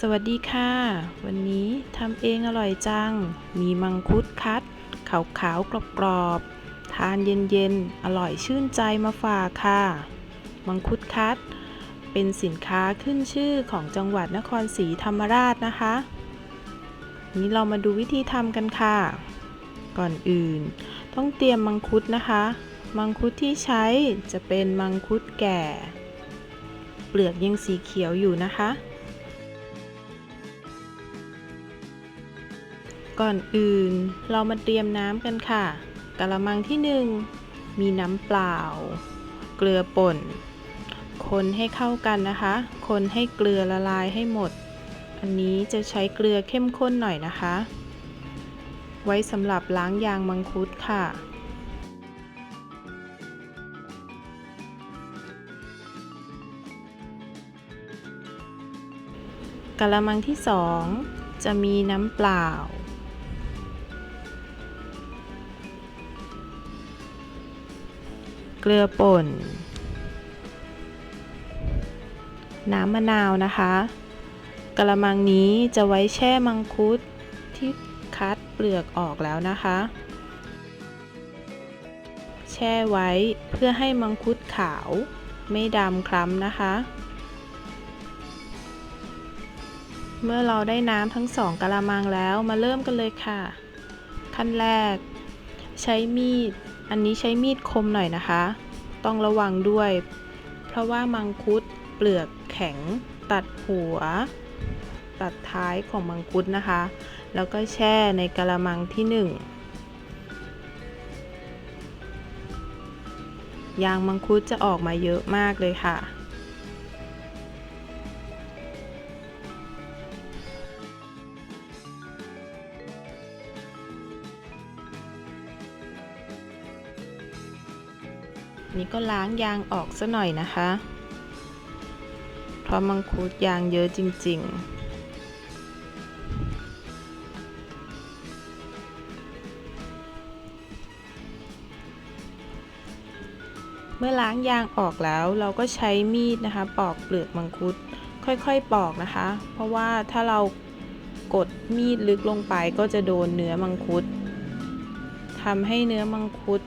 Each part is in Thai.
สวัสดีค่ะ วันนี้ทำเองอร่อยจัง มีมังคุดคัดขาวๆกรอบๆ ทานเย็นๆ อร่อยชื่นใจมาฝากค่ะ มังคุดคัด เป็นสินค้าขึ้นชื่อของจังหวัดนครศรีธรรมราชนะคะ นี้เรามาดูวิธีทำกันค่ะ ก่อนอื่น ต้องเตรียมมังคุดนะคะ มังคุดที่ใช้จะเป็นมังคุดแก่ เปลือกยังสีเขียวอยู่นะคะ ก่อนอื่น เรามาเตรียมน้ำกันค่ะ กะละมังที่หนึ่งมีน้ำเปล่า เกลือป่น คนให้เข้ากันนะคะ คนให้เกลือละลายให้หมด อันนี้จะใช้เกลือเข้มข้นหน่อยนะคะ ไว้สำหรับล้างยางมังคุดค่ะกะละมังที่สองจะมีน้ำเปล่า เกลือป่น น้ำมะนาวนะคะกะละมังนี้จะไว้แช่มังคุดที่คัดเปลือกออกแล้วนะคะ แช่ไว้เพื่อให้มังคุดขาวไม่ดำคล้ำนะคะ เมื่อเราได้น้ำทั้งสองกะละมังแล้วมาเริ่มกันเลยค่ะ ขั้นแรก ใช้มีด อันนี้ใช้มีดคมหน่อยนะคะ ต้องระวังด้วย เพราะว่ามังคุดเปลือกแข็ง ตัดหัว ตัดท้ายของมังคุดนะคะ แล้วก็แช่ในกะละมังที่หนึ่งยางมังคุดจะออกมาเยอะมากเลยค่ะ นี่ก็ล้างยางออกซะหน่อยนะคะ เพราะมังคุดยางเยอะจริง ๆเมื่อล้างยางออกแล้วเราก็ใช้มีดนะคะ ปอกเปลือกมังคุดค่อยๆปอกนะคะ เพราะว่าถ้าเรากดมีดลึกลงไปก็จะโดนเนื้อมังคุดทำให้เนื้อมังคุด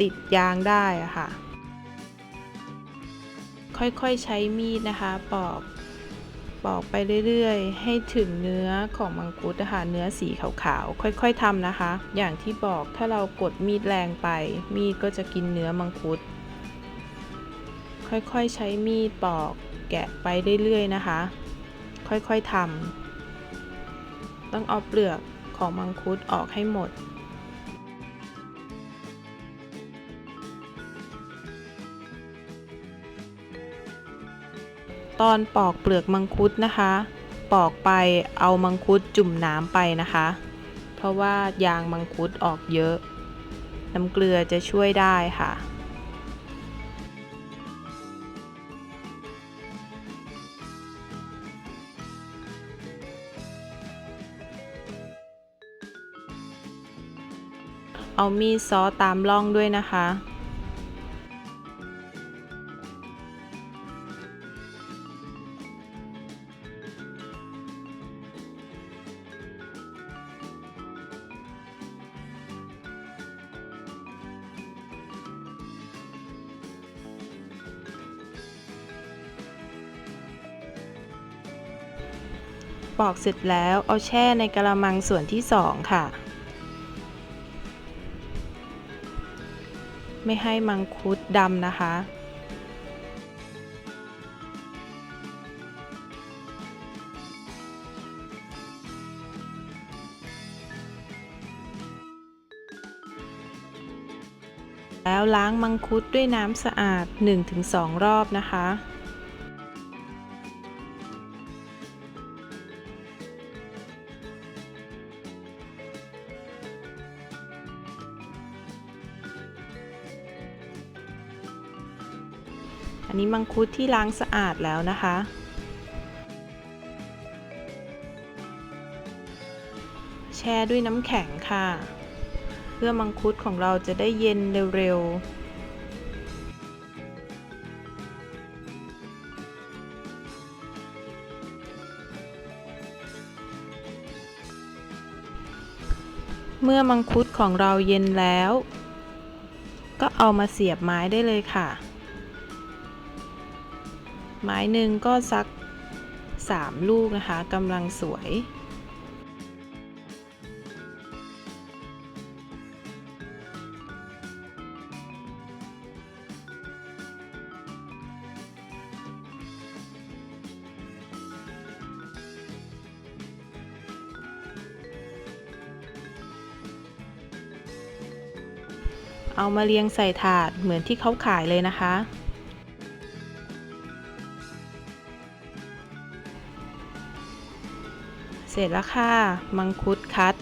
ติดยางได้อะค่ะ ค่อยๆใช้มีดนะคะ ปอกปอกไปเรื่อยๆ ให้ถึงเนื้อของมังคุดนะคะเนื้อสีขาวๆ ค่อยๆทำนะคะ อย่างที่บอกถ้าเรากดมีดแรงไป มีดก็จะกินเนื้อมังคุด ค่อยๆใช้มีดปอกแกะไปเรื่อยๆนะคะ ค่อยๆทำต้องเอาเปลือกของมังคุดออกให้หมด ตอนปอกเปลือกมังคุดนะคะ ปอกไปเอามังคุดจุ่มน้ำไปนะคะ เพราะว่ายางมังคุดออกเยอะ น้ำเกลือจะช่วยได้ค่ะเอามีดซ้อตามร่องด้วยนะคะ ปอกเสร็จแล้วเอาแช่ในกระมังส่วนที่สองค่ะ ไม่ให้มังคุดดำนะคะแล้วล้างมังคุดด้วยน้ำสะอาด 1-2 รอบนะคะันนี้มังคุดที่ล้างสะอาดแล้วนะคะ แช่ด้วยน้ำแข็งค่ะ เพื่อมังคุดของเราจะได้เย็นเร็วเมื่อมังคุดของเราเย็นแล้ว ก็เอามาเสียบไม้ได้เลยค่ะ ไม้หนึ่งก็สัก 3 ลูกนะคะกำลังสวยเอามาเรียงใส่ถาดเหมือนที่เขาขายเลยนะคะ เสร็จแล้วค่ะ มังคุดคัด